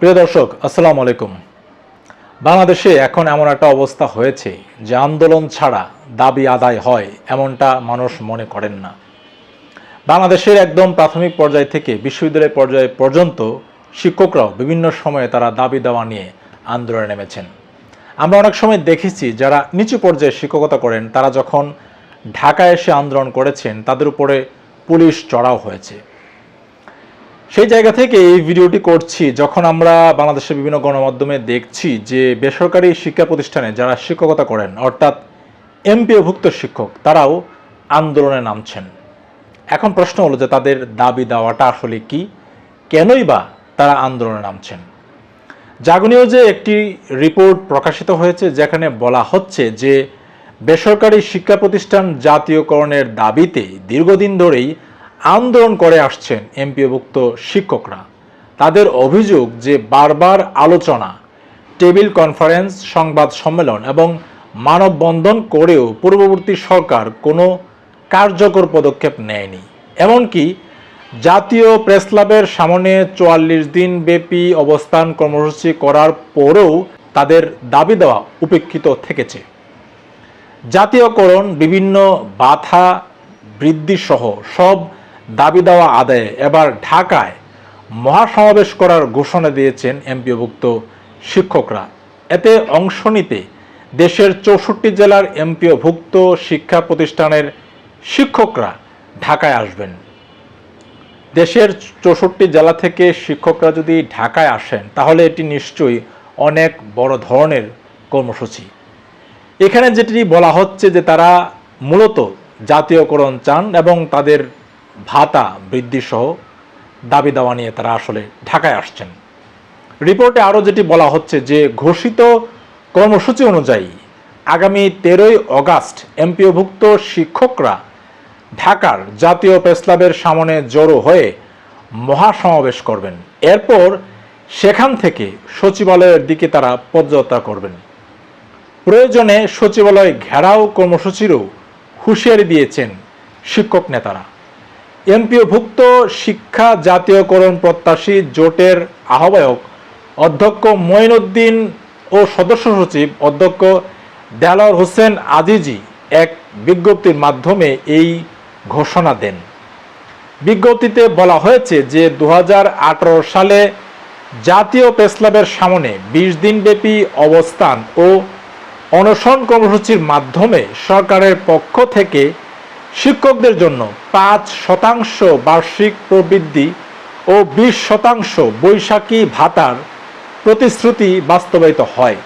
প্রিয় দর্শক, আসসালামু আলাইকুম। বাংলাদেশে এখন এমন একটা অবস্থা হয়েছে যে আন্দোলন ছাড়া দাবি আদায় হয় এমনটা মানুষ মনে করেন না। বাংলাদেশের একদম প্রাথমিক পর্যায় থেকে বিশ্ববিদ্যালয় পর্যায় পর্যন্ত শিক্ষকরাও বিভিন্ন সময়ে তারা দাবি দেওয়া নিয়ে আন্দোলনে নেমেছেন। আমরা অনেক সময় দেখেছি যারা নিচু পর্যায়ে শিক্ষকতা করেন, তারা যখন ঢাকায় এসে আন্দোলন করেছেন, তাদের উপরে পুলিশ চড়াও হয়েছে। সেই জায়গা থেকে এই ভিডিওটি করছি, যখন আমরা বাংলাদেশের বিভিন্ন গণমাধ্যমে দেখছি যে বেসরকারি শিক্ষা প্রতিষ্ঠানে যারা শিক্ষকতা করেন, অর্থাৎ এমপিওভুক্ত শিক্ষক, তারাও আন্দোলনে নামছেন। এখন প্রশ্ন হলো যে তাদের দাবি দেওয়াটা আসলে কি? কেনই বা তারা আন্দোলনে নামছেন? জাগনীয় যে একটি রিপোর্ট প্রকাশিত হয়েছে, যেখানে বলা হচ্ছে যে বেসরকারি শিক্ষা প্রতিষ্ঠান জাতীয়করণের দাবিতে দীর্ঘদিন ধরেই আন্দোলন করে আসছেন এমপিওভুক্ত শিক্ষকরা। তাদের অভিযোগ যে বারবার আলোচনা, টেবিল কনফারেন্স, সংবাদ সম্মেলন এবং মানববন্ধন করেও পূর্ববর্তী সরকার কোনো কার্যকর পদক্ষেপ নেয়নি। এমনকি জাতীয় প্রেস ক্লাবের সামনে চুয়াল্লিশ দিন ব্যাপী অবস্থান কর্মসূচি করার পরেও তাদের দাবি দেওয়া উপেক্ষিত থেকেছে। জাতীয়করণ, বিভিন্ন বাধা বৃদ্ধি সহ সব দাবি দেওয়া আদায়ে এবার ঢাকায় মহাসমাবেশ করার ঘোষণা দিয়েছেন এমপিওভুক্ত শিক্ষকরা। এতে অংশ নিতে দেশের চৌষট্টি জেলার এমপিওভুক্ত শিক্ষা প্রতিষ্ঠানের শিক্ষকরা ঢাকায় আসবেন। দেশের চৌষট্টি জেলা থেকে শিক্ষকরা যদি ঢাকায় আসেন, তাহলে এটি নিশ্চয়ই অনেক বড় ধরনের কর্মসূচি। এখানে যেটি বলা হচ্ছে যে তারা মূলত জাতীয়করণ চান এবং তাদের ভাতা বৃদ্ধি সহ দাবি দাওয়া নিয়ে তারা আসলে ঢাকায় আসছেন। রিপোর্টে আরও যেটি বলা হচ্ছে যে, ঘোষিত কর্মসূচি অনুযায়ী আগামী তেরোই অগাস্ট এমপিওভুক্ত শিক্ষকরা ঢাকার জাতীয় প্রেস ক্লাবের সামনে জড়ো হয়ে মহাসমাবেশ করবেন। এরপর সেখান থেকে সচিবালয়ের দিকে তারা পদযাত্রা করবেন। প্রয়োজনে সচিবালয় ঘেরাও কর্মসূচিরও হুঁশিয়ারি দিয়েছেন শিক্ষক নেতারা। এমপিওভুক্ত শিক্ষা জাতীয়করণ প্রত্যাশী জোটের আহ্বায়ক অধ্যক্ষ মঈনুদ্দিন ও সদস্য সচিব অধ্যক্ষ দেলাওয়ার হোসেন আজিজি এক বিজ্ঞপ্তির মাধ্যমে এই ঘোষণা দেন। বিজ্ঞপ্তিতে বলা হয়েছে যে দু হাজার আঠারো সালে জাতীয় প্রেস ক্লাবের সামনে বিশ দিনব্যাপী অবস্থান ও অনশন কর্মসূচির মাধ্যমে সরকারের পক্ষ থেকে শিক্ষকদের জন্য পাঁচ শতাংশ বার্ষিক প্রবৃদ্ধি ও বিশ শতাংশ বৈশাখী ভাতার প্রতিশ্রুতি বাস্তবায়িত হয়।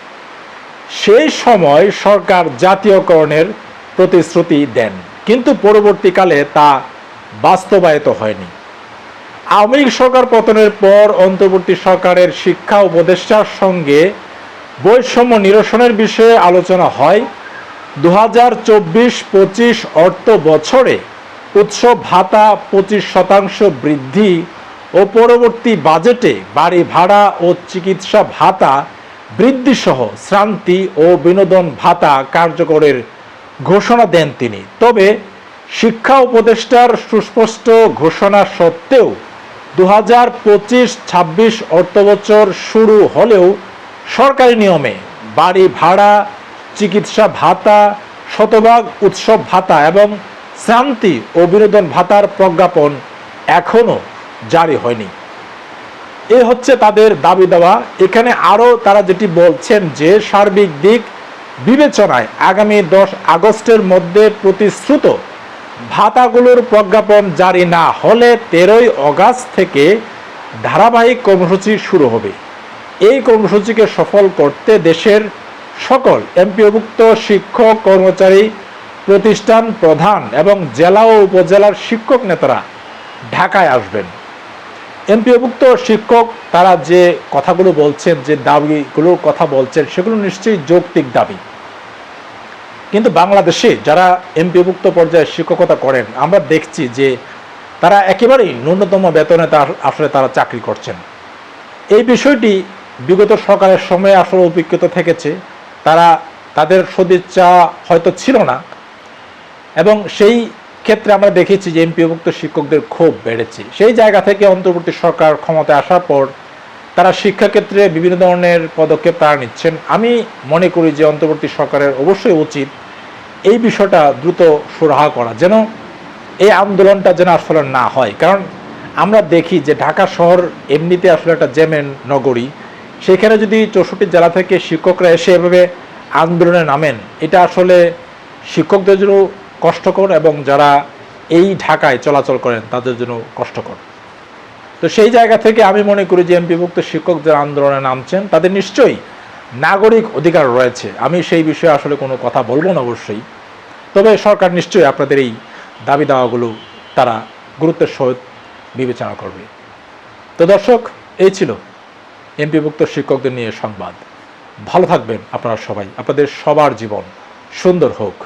সেই সময় সরকার জাতীয়করণের প্রতিশ্রুতি দেন, কিন্তু পরবর্তীকালে তা বাস্তবায়িত হয়নি। আওয়ামী সরকার পতনের পর অন্তর্বর্তী সরকারের শিক্ষা উপদেষ্টার সঙ্গে বৈষম্য নিরসনের বিষয়ে আলোচনা হয়। দু হাজার চব্বিশ পঁচিশ অর্থ বছরে উৎসব ভাতা পঁচিশ শতাংশ বৃদ্ধি ও পরবর্তী বাজেটে বাড়ি ভাড়া ও চিকিৎসা ভাতা বৃদ্ধিসহ শ্রান্তি ও বিনোদন ভাতা কার্যকরের ঘোষণা দেন তিনি। তবে শিক্ষা উপদেষ্টার সুস্পষ্ট ঘোষণা সত্ত্বেও দু হাজার পঁচিশ ছাব্বিশ অর্থবছর শুরু হলেও সরকারি নিয়মে বাড়ি ভাড়া চিকিৎসা ভাতা, শতভাগ উৎসব ভাতা এবং শান্তি ও বিনোদন ভাতার প্রজ্ঞাপন এখনও জারি হয়নি। এ হচ্ছে তাদের দাবি দেওয়া। এখানে আরও তারা যেটি বলছেন যে, সার্বিক দিক বিবেচনায় আগামী দশ আগস্টের মধ্যে প্রতিশ্রুত ভাতাগুলোর প্রজ্ঞাপন জারি না হলে তেরোই অগাস্ট থেকে ধারাবাহিক কর্মসূচি শুরু হবে। এই কর্মসূচিকে সফল করতে দেশের সকল এমপিওভুক্ত শিক্ষক, কর্মচারী, প্রতিষ্ঠান প্রধান এবং জেলা ও উপজেলার শিক্ষক নেতারা ঢাকায় আসবেন। এমপিওভুক্ত শিক্ষক তারা যে কথাগুলো বলছেন, যে দাবিগুলোর কথা বলছেন, সেগুলো নিশ্চয়ই যৌক্তিক দাবি। কিন্তু বাংলাদেশে যারা এমপিভুক্ত পর্যায়ে শিক্ষকতা করেন, আমরা দেখছি যে তারা একেবারেই ন্যূনতম বেতনে তার আসলে তারা চাকরি করছেন। এই বিষয়টি বিগত সরকারের সময়ে আসলে অভিজ্ঞতা থেকেছে। তাদের সদিচ্ছা হয়তো ছিল না। এবং সেই ক্ষেত্রে আমরা দেখেছি যে এমপিভুক্ত শিক্ষকদের ক্ষোভ বেড়েছে। সেই জায়গা থেকে অন্তর্বর্তী সরকার ক্ষমতায় আসার পর তারা শিক্ষাক্ষেত্রে বিভিন্ন ধরনের পদক্ষেপ তারা নিচ্ছেন। আমি মনে করি যে অন্তর্বর্তী সরকারের অবশ্যই উচিত এই বিষয়টা দ্রুত সুরাহা করা, যেন এই আন্দোলনটা যেন আসলে না হয়। কারণ আমরা দেখি যে ঢাকা শহর এমনিতে আসলে একটা জেমেন নগরী। সেখানে যদি চৌষট্টি জেলা থেকে শিক্ষকরা এসে এভাবে আন্দোলনে নামেন, এটা আসলে শিক্ষকদের জন্য কষ্টকর এবং যারা এই ঢাকায় চলাচল করেন, তাদের জন্য কষ্টকর। তো সেই জায়গা থেকে আমি মনে করি যে এমপিভুক্ত শিক্ষক যারা আন্দোলনে নামছেন, তাদের নিশ্চয়ই নাগরিক অধিকার রয়েছে। আমি সেই বিষয়ে আসলে কোনো কথা বলব না অবশ্যই। তবে সরকার নিশ্চয়ই আপনাদের এই দাবি দাওয়াগুলো তারা গুরুত্বের সহিত বিবেচনা করবে। তো দর্শক, এই ছিল এমপিভুক্ত শিক্ষকদের নিয়ে সংবাদ। ভালো থাকবেন আপনারা সবাই। আপনাদের সবার জীবন সুন্দর হোক।